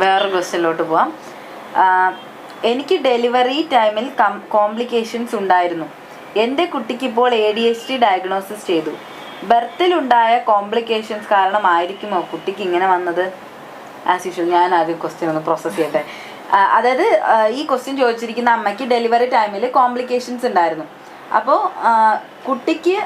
വേറൊരു ക്വസ്റ്റ്യനിലോട്ട് പോവാം. എനിക്ക് ഡെലിവറി ടൈമിൽ കോംപ്ലിക്കേഷൻസ് ഉണ്ടായിരുന്നു. എന്റെ കുട്ടിക്ക് ഇപ്പോൾ A D H D diagnosis ചെയ്തു. ബർത്തിലുണ്ടായ കോംപ്ലിക്കേഷൻസ് കാരണമായിരിക്കുമോ കുട്ടിക്ക് ഇങ്ങനെ വന്നത്? ആസ് യൂഷ്വൽ ഞാൻ ആദ്യം ക്വസ്റ്റ്യൻ ഒന്ന് പ്രോസസ്സ് ചെയ്യട്ടെ. അതായത് ഈ ക്വസ്റ്റ്യൻ ചോദിച്ചിരിക്കുന്ന അമ്മയ്ക്ക് ഡെലിവറി ടൈമിൽ കോംപ്ലിക്കേഷൻസ് ഉണ്ടായിരുന്നു. അപ്പോൾ കുട്ടിക്ക്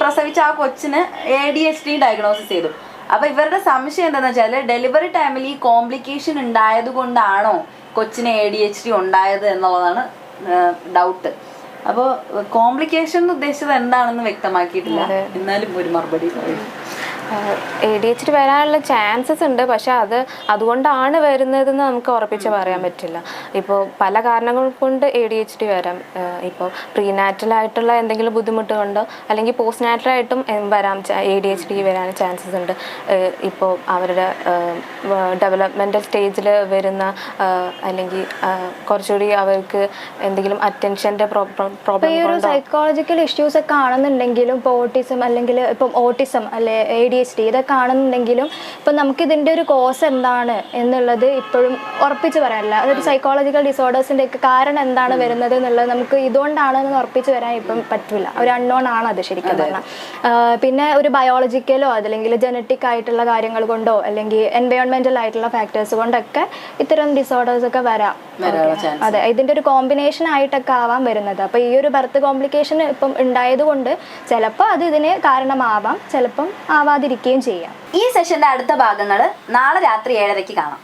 പ്രസവിച്ച ആ കൊച്ചിന് A D H D diagnosis ചെയ്തു. അപ്പോൾ ഇവരുടെ സംശയം എന്താണെന്ന് വെച്ചാൽ ഡെലിവറി ടൈമിൽ ഈ കോംപ്ലിക്കേഷൻ ഉണ്ടായത് കൊണ്ടാണോ കൊച്ചിന് എ ഡി എച്ച് ഡി ഉണ്ടായത് എന്നുള്ളതാണ് ഡൗട്ട് അപ്പോൾ കോംപ്ലിക്കേഷൻ ഉദ്ദേശിച്ചത് എന്താണെന്ന് വ്യക്തമാക്കിയിട്ടില്ല. എന്നാലും ഒരു മറുപടി പറയും. എ ഡി എച്ച് ഡി വരാനുള്ള ചാൻസസ് ഉണ്ട്. പക്ഷെ അത് അതുകൊണ്ടാണ് വരുന്നതെന്ന് നമുക്ക് ഉറപ്പിച്ച് പറയാൻ പറ്റില്ല. ഇപ്പോൾ പല കാരണങ്ങൾ കൊണ്ട് എ ഡി എച്ച് ഡി വരാം. ഇപ്പോൾ പ്രീനാറ്റലായിട്ടുള്ള എന്തെങ്കിലും ബുദ്ധിമുട്ട് കൊണ്ടോ അല്ലെങ്കിൽ പോസ്റ്റ് നാറ്റലായിട്ടും വരാം എ ഡി എച്ച് ഡി വരാൻ ചാൻസസ് ഉണ്ട്. ഇപ്പോൾ അവരുടെ ഡെവലപ്മെന്റൽ സ്റ്റേജിൽ വരുന്ന അല്ലെങ്കിൽ കുറച്ചുകൂടി അവർക്ക് എന്തെങ്കിലും അറ്റൻഷന്റെ പ്രോബ്ലം ഈ ഒരു സൈക്കോളജിക്കൽ ഇഷ്യൂസ് ഒക്കെ ആണെന്നുണ്ടെങ്കിലും ഇപ്പോൾ ഓട്ടിസം അല്ലെങ്കിൽ ഇപ്പം ഓട്ടിസം അല്ലെ എ ഡി എച്ച് ഡി ഇതൊക്കെ ആണെന്നുണ്ടെങ്കിലും ഇപ്പം നമുക്ക് ഇതിന്റെ ഒരു കോസ് എന്താണ് എന്നുള്ളത് ഇപ്പോഴും ഉറപ്പിച്ച് പറയാനില്ല. അതൊരു സൈക്കോളജിക്കൽ ഡിസോർഡേഴ്സിന്റെ ഒക്കെ കാരണം എന്താണ് വരുന്നത് എന്നുള്ളത് നമുക്ക് ഇതുകൊണ്ടാണ് എന്ന് ഉറപ്പിച്ച് വരാൻ ഇപ്പം പറ്റില്ല. ഒരു അൺനോൺ ആണ് അത് ശരിക്കും പറഞ്ഞാൽ പിന്നെ ഒരു ബയോളജിക്കലോ അതല്ലെങ്കിൽ ജനറ്റിക് ആയിട്ടുള്ള കാര്യങ്ങൾ കൊണ്ടോ അല്ലെങ്കിൽ എൻവയോൺമെന്റൽ ആയിട്ടുള്ള ഫാക്ടേഴ്സ് കൊണ്ടൊക്കെ ഇത്തരം ഡിസോർഡേഴ്സ് ഒക്കെ വരാം. അതെ. ഇതിന്റെ ഒരു കോമ്പിനേഷൻ ആയിട്ടൊക്കെ ആവാം വരുന്നത്. അപ്പൊ ഈ ഒരു ബർത്ത് കോംപ്ലിക്കേഷൻ ഇപ്പം ഉണ്ടായത് കൊണ്ട് ചിലപ്പോൾ അത് ഇതിന് കാരണമാവാം. ചിലപ്പം മറക്കാതിരിക്കുകയും ചെയ്യാം. ഈ സെഷന്റെ അടുത്ത ഭാഗങ്ങൾ നാളെ രാത്രി ഏഴരയ്ക്ക് കാണാം.